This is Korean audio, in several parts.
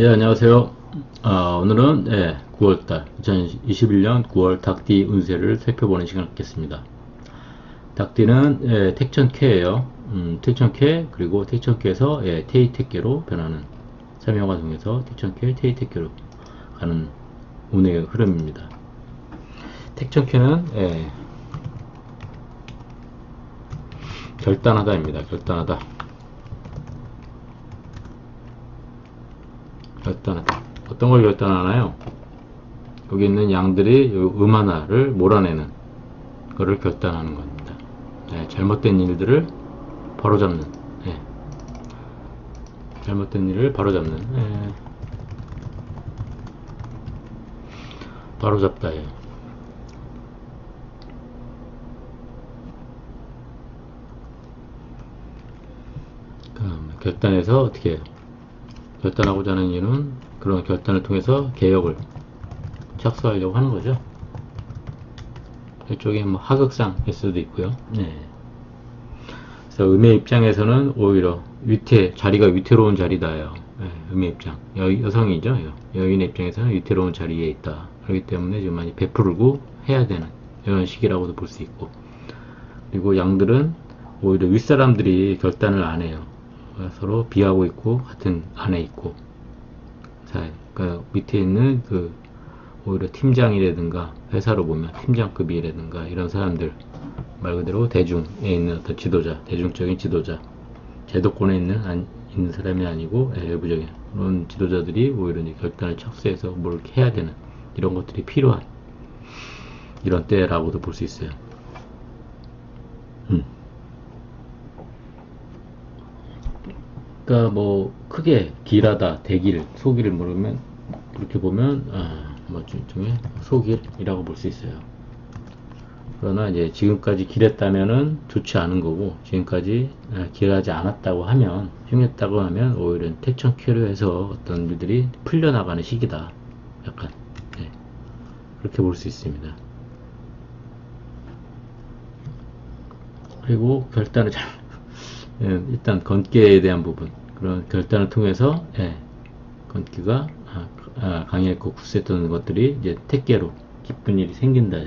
예, 안녕하세요. 아, 오늘은 예, 9월달 2021년 9월 닭띠 운세를 살펴보는 시간을 갖겠습니다. 닭띠는 예, 택천캐예요. 음, 택천캐 그리고 택천캐에서 예, 테이택캐로 변하는 삼형화 중에서 택천캐 테이택캐로 가는 운의 흐름입니다. 택천캐는 예, 결단하다입니다. 결단하다. 결단하다. 어떤 걸 결단하나요? 여기 있는 양들이 음 하나를 몰아내는 거를 결단하는 겁니다. 네, 잘못된 일들을 바로잡는. 네. 잘못된 일을 바로잡는. 네. 바로잡다예요. 그럼 결단해서 어떻게 해요? 결단하고자 하는 이유는 그런 결단을 통해서 개혁을 착수하려고 하는 거죠. 이쪽에 뭐 하극상일 수도 있고요. 네. 그래서 음의 입장에서는 오히려 위태 자리가 위태로운 자리다요. 네, 음의 입장 여, 여성이죠. 여, 여인의 입장에서는 위태로운 자리에 있다. 그렇기 때문에 지금 많이 베풀고 해야 되는 이런 시기라고도 볼 수 있고 그리고 양들은 오히려 윗사람들이 결단을 안 해요. 서로 비하고 있고 같은 안에 있고 자, 그 밑에 있는 그 오히려 팀장이라든가 회사로 보면 팀장급이라든가 이런 사람들 말 그대로 대중에 있는 어떤 지도자, 대중적인 지도자, 제도권에 있는 안, 있는 사람이 아니고 외부적인 그런 지도자들이 오히려 이제 결단을 착수해서 뭘 해야 되는 이런 것들이 필요한 이런 때라고도 볼 수 있어요. 그러니까 뭐 크게 길하다, 대길, 소길을 모르면 그렇게 보면 아, 뭐 중에 소길이라고 볼 수 있어요. 그러나 이제 지금까지 길했다면은 좋지 않은 거고 지금까지 길하지 않았다고 하면 흉했다고 하면 오히려 택천키로 해서 어떤 일들이 풀려나가는 시기다. 약간 네. 그렇게 볼 수 있습니다. 그리고 결단을 잘 예, 일단 건기에 대한 부분 그런 결단을 통해서 예, 건기가 아, 아, 강했고 굳세던 것들이 이제 택계로 기쁜 일이 생긴다.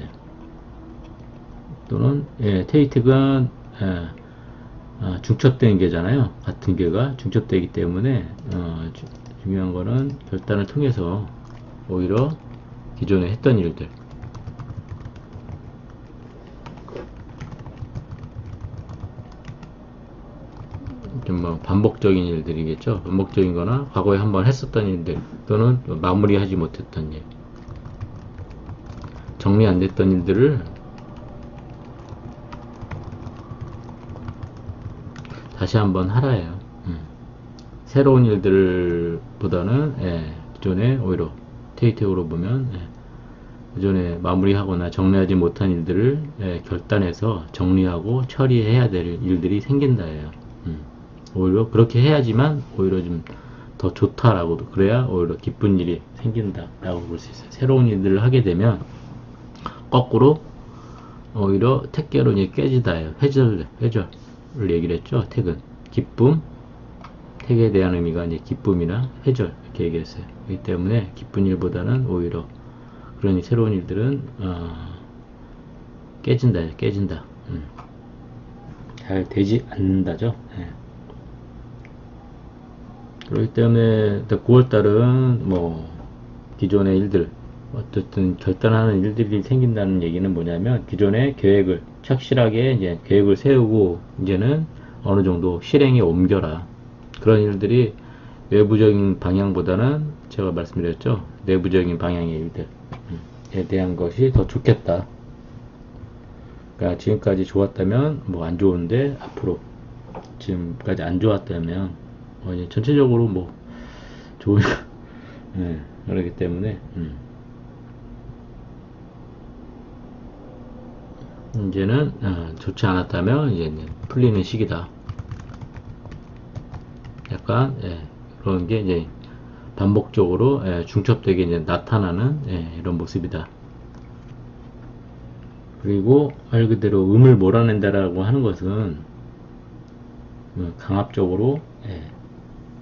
또는 예, 테이트가 예, 아, 중첩된 게잖아요. 같은 게가 중첩되기 때문에 어, 주, 중요한 거는 결단을 통해서 오히려 기존에 했던 일들 뭐 반복적인 일들이겠죠. 반복적인 거나 과거에 한번 했었던 일들 또는 마무리하지 못했던 일 정리 안 됐던 일들을 다시 한번 하라예요. 음. 새로운 일들보다는 예, 기존에 오히려 테이트로 보면 예, 기존에 마무리하거나 정리하지 못한 일들을 예, 결단해서 정리하고 처리해야 될 일들이 생긴다예요. 음. 오히려 그렇게 해야지만 오히려 좀 더 좋다라고 그래야 오히려 기쁜 일이 생긴다라고 볼 수 있어요. 새로운 일들을 하게 되면 거꾸로 오히려 택계로 이제 깨지다예요. 회절 회절을 얘기를 했죠. 택은 기쁨 택에 대한 의미가 이제 기쁨이나 회절 이렇게 얘기했어요. 그렇기 때문에 기쁜 일보다는 오히려 그런 새로운 일들은 어, 깨진다 깨진다 음. 잘 되지 않는다죠. 네. 그렇기 때문에 9월달은 뭐 기존의 일들 어쨌든 결단하는 일들이 생긴다는 얘기는 뭐냐면 기존의 계획을 착실하게 이제 계획을 세우고 이제는 어느 정도 실행에 옮겨라. 그런 일들이 외부적인 방향보다는 제가 말씀드렸죠. 내부적인 방향의 일들에 대한 것이 더 좋겠다. 그러니까 지금까지 좋았다면 뭐 안 좋은데 앞으로 지금까지 안 좋았다면 어, 이제 전체적으로 뭐 좋은 네, 그러기 때문에 음. 이제는 어, 좋지 않았다면 이제 풀리는 시기다. 약간 예, 그런 게 이제 반복적으로 예, 중첩되게 이제 나타나는 예, 이런 모습이다. 그리고 말 그대로 음을 몰아낸다라고 하는 것은 뭐 강압적으로 예,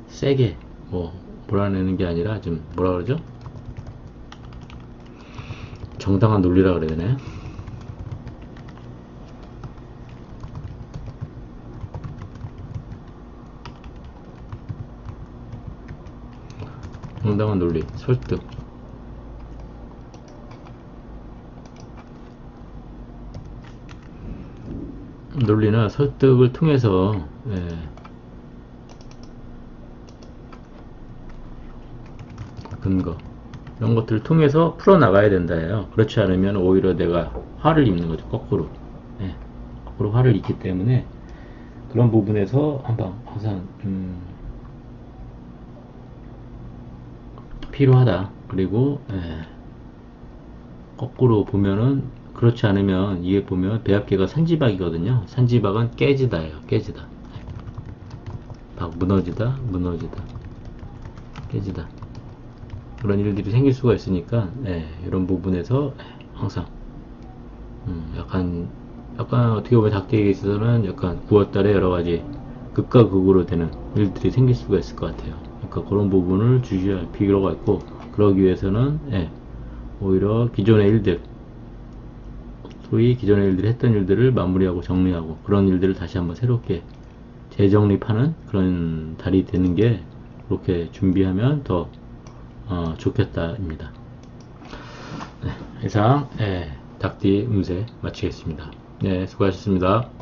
세게 뭐 몰아내는 게 아니라 좀 뭐라 그러죠? 정당한 논리라 그래야 되나요? 정당한 논리, 설득. 논리나 설득을 통해서 예, 근거 이런 것들을 통해서 풀어나가야 된다예요. 그렇지 않으면 오히려 내가 화를 입는 거죠. 거꾸로. 예, 거꾸로 화를 입기 때문에 그런 부분에서 한방 항상 음, 필요하다. 그리고 예, 거꾸로 보면은 그렇지 않으면 이에 보면 배합계가 산지박이거든요. 산지박은 깨지다예요. 깨지다. 박 무너지다, 무너지다, 깨지다. 그런 일들이 생길 수가 있으니까 예, 이런 부분에서 항상 음, 약간 약간 어떻게 보면 닭대기에 있어서는 약간 9월달에 여러 가지 극과 극으로 되는 일들이 생길 수가 있을 것 같아요. 그러니까 그런 부분을 주시할 필요가 있고 그러기 위해서는 예, 오히려 기존의 일들 소위 기존의 일들이 했던 일들을 마무리하고 정리하고 그런 일들을 다시 한번 새롭게 재정립하는 그런 달이 되는 게 그렇게 준비하면 더 어, 좋겠다입니다. 네, 이상 예, 닭띠 음세 마치겠습니다. 네, 수고하셨습니다.